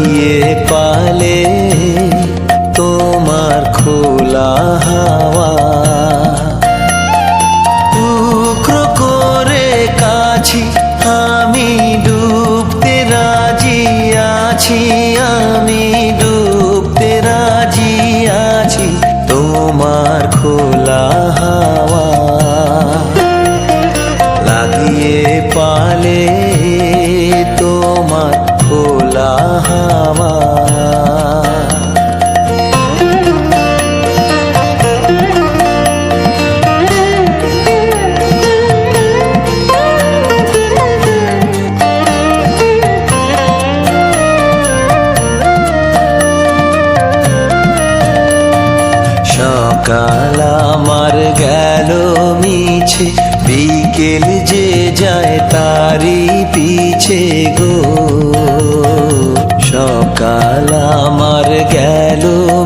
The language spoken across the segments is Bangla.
হারিয়ে পালে তোমার খোলা হাওয়া। টুকরো করে কাছি আমি ডুবতে রাজি আছি, আমি ডুবতে রাজি আছি তোমার খোলা হাওয়া। লাগিয়ে পালে কাল আমার গেল মিছে, বিকেল যে যায় তারি পিছে গো। সকাল আমার গেল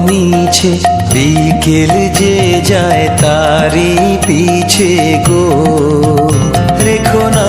মিছে, বিকেল যে যায় তারি পিছে গো। রেখো না